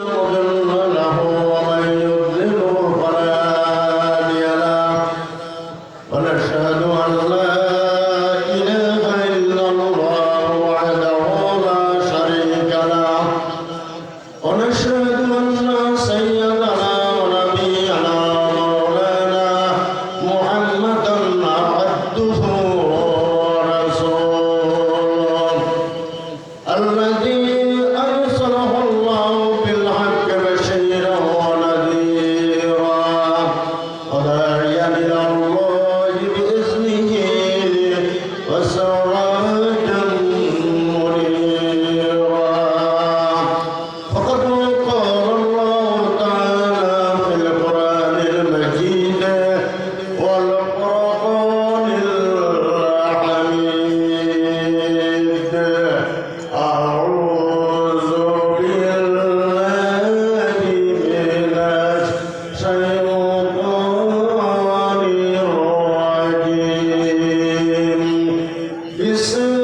Lord. listen.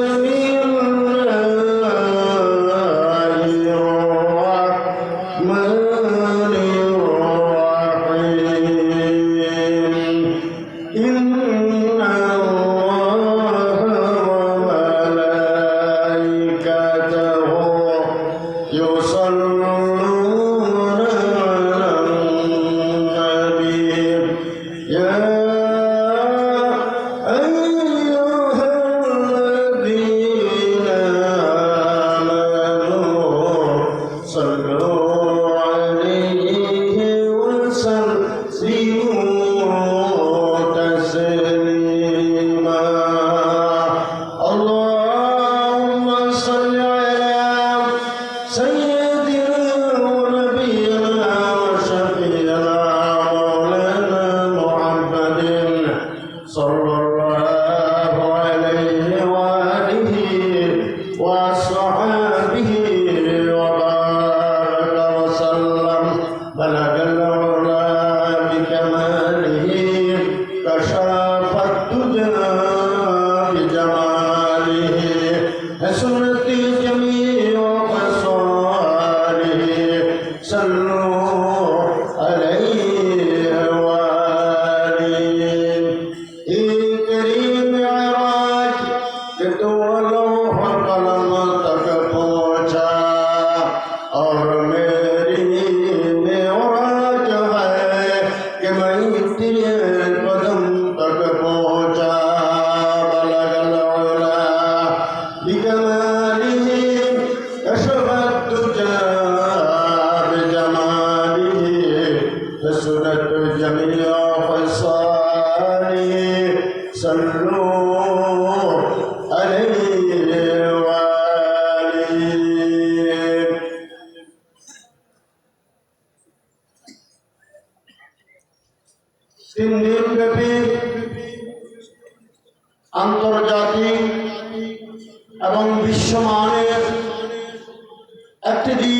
একটি দিনই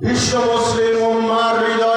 বিশ্ব মুসলিম উম্মার হৃদয়ের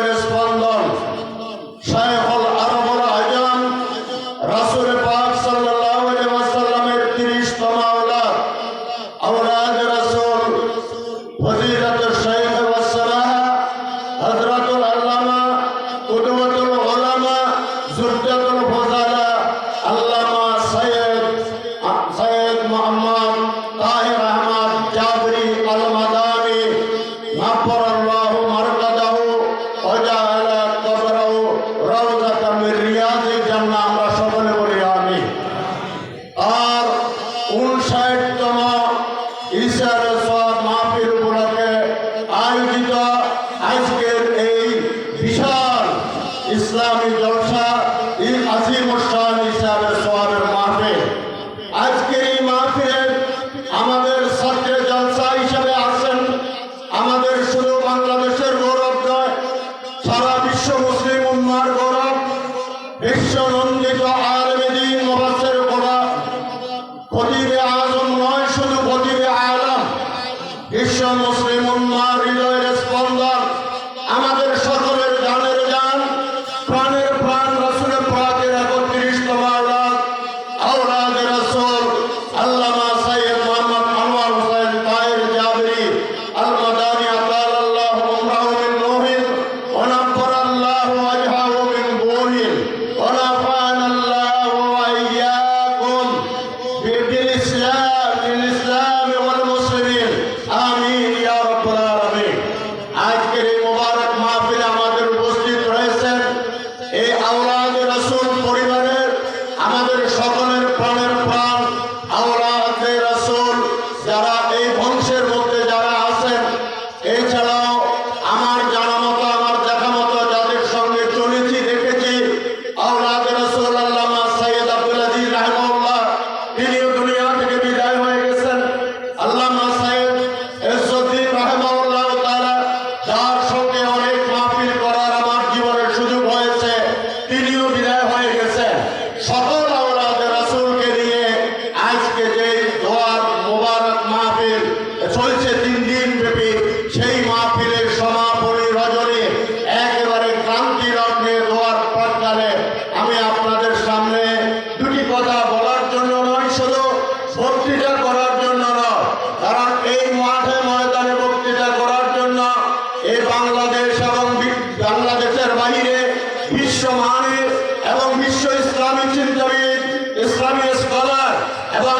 ইসলামী চিন্তাবিদ ইসলামী স্কলার এবং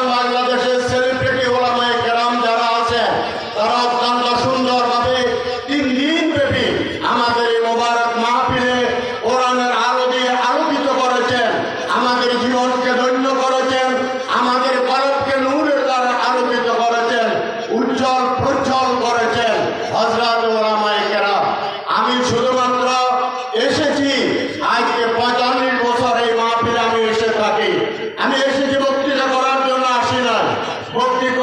বক্তৃতা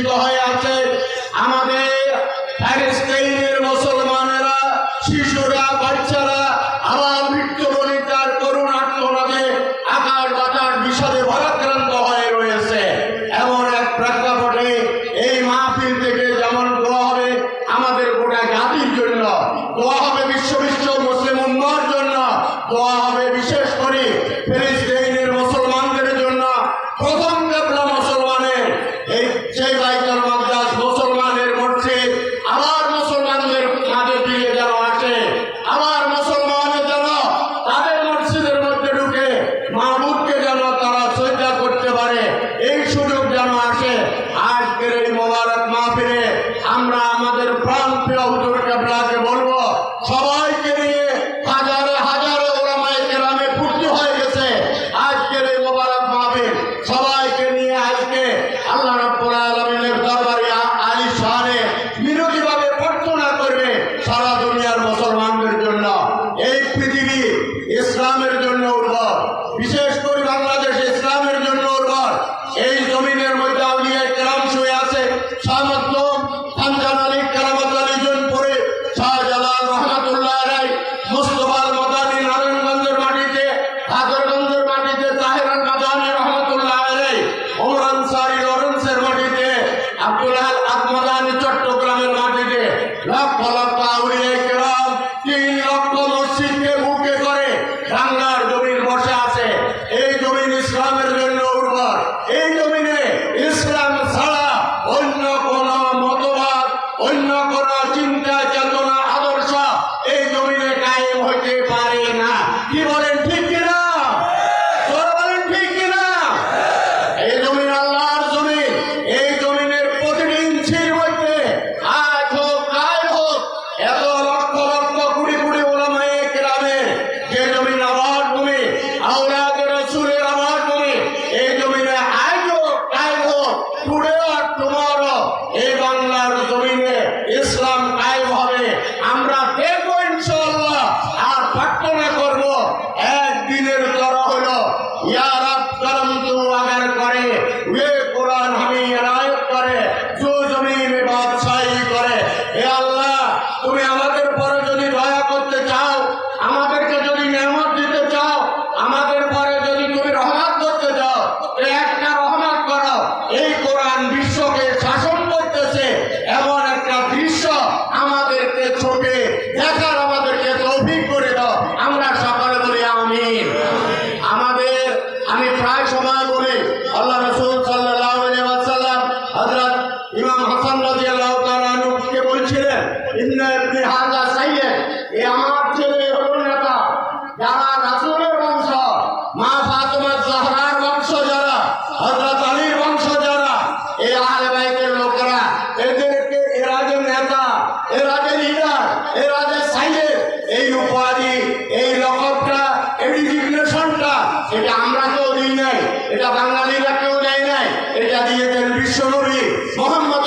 নিষ্পেষিত হয়ে বিশেষ করে ইসলাম ছাড়া এটা বাঙালিরা কেউ নেয় নাই। এটা দিয়েছেন বিশ্বনবী মোহাম্মদ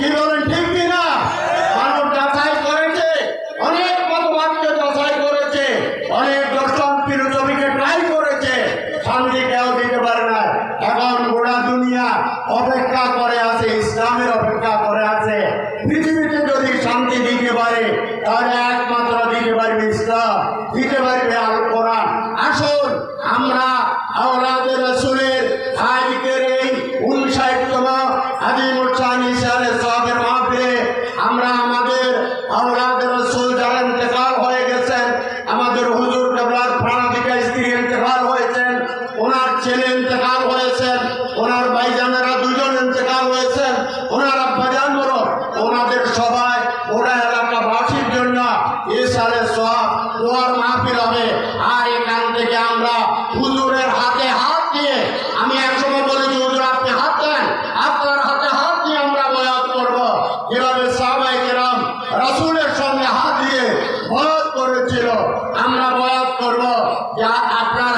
quiero dar a যে আপনার